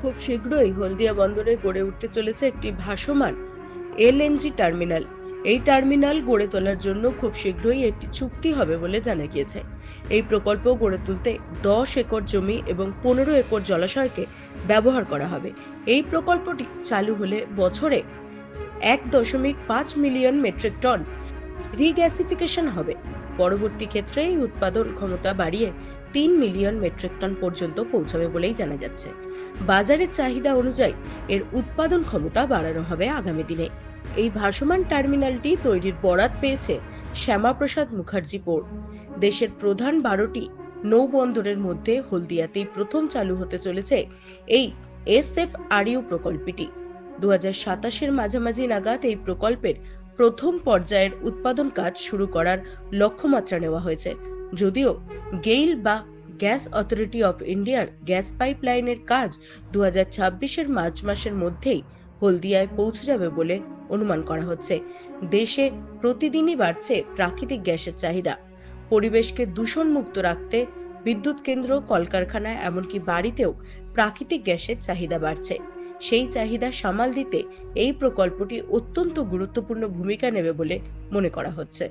খুব শীঘ্রই হলদিয়া বন্দরে গড়ে উঠতে চলেছে একটি ভাসমান এলএনজি টার্মিনাল। এই টার্মিনাল গড়ে তোলার জন্য খুব শীঘ্রই একটি চুক্তি হবে বলে জানা গিয়েছে। এই প্রকল্প গড়ে তুলতে দশ একর জমি এবং পনেরো একর জলাশয়কে ব্যবহার করা হবে। এই প্রকল্পটি চালু হলে বছরে এক দশমিক পাঁচ মিলিয়ন মেট্রিক টন রিগ্যাসিফিকেশন হবে। পরবর্তী ক্ষেত্রে এই উৎপাদন ক্ষমতা বাড়িয়ে তিন মিলিয়ন মেট্রিক টন পর্যন্ত পৌঁছাবে বলেই জানা যাচ্ছে। বাজারের চাহিদা অনুযায়ী এর উৎপাদন ক্ষমতা বাড়ানো হবে আগামী দিনে। এই ভাসমান টার্মিনালটি তৈরির বরাত পেয়েছে শ্যামাপ্রসাদ মুখার্জি পোর্ট দেশের প্রধান বারোটি নৌবন্দরের মধ্যে হলদিয়াতেই প্রথম চালু হতে চলেছে এই এস এফ আরইউ প্রকল্পটি। দু হাজার সাতাশের মাঝামাঝি নাগাদ এই প্রকল্পের প্রথম পর্যায়ের উৎপাদন কাজ শুরু করার লক্ষ্যমাত্রা নেওয়া হয়েছে। যদিও গেইল বা গ্যাস অথরিটি অফ ইন্ডিয়ার গ্যাস পাইপলাইনের কাজ দু হাজার মার্চ মাসের মধ্যেই হলদিয়ায় পৌঁছে যাবে বলে অনুমান করা হচ্ছে। দেশে প্রতিদিনই বাড়ছে প্রাকৃতিক গ্যাসের চাহিদা। পরিবেশকে দূষণমুক্ত রাখতে বিদ্যুৎ কেন্দ্র, কলকারখানা, এমনকি বাড়িতেও প্রাকৃতিক গ্যাসের চাহিদা বাড়ছে। সেই চাহিদা সামাল দিতে এই প্রকল্পটি অত্যন্ত গুরুত্বপূর্ণ ভূমিকা নেবে বলে মনে করা হচ্ছে।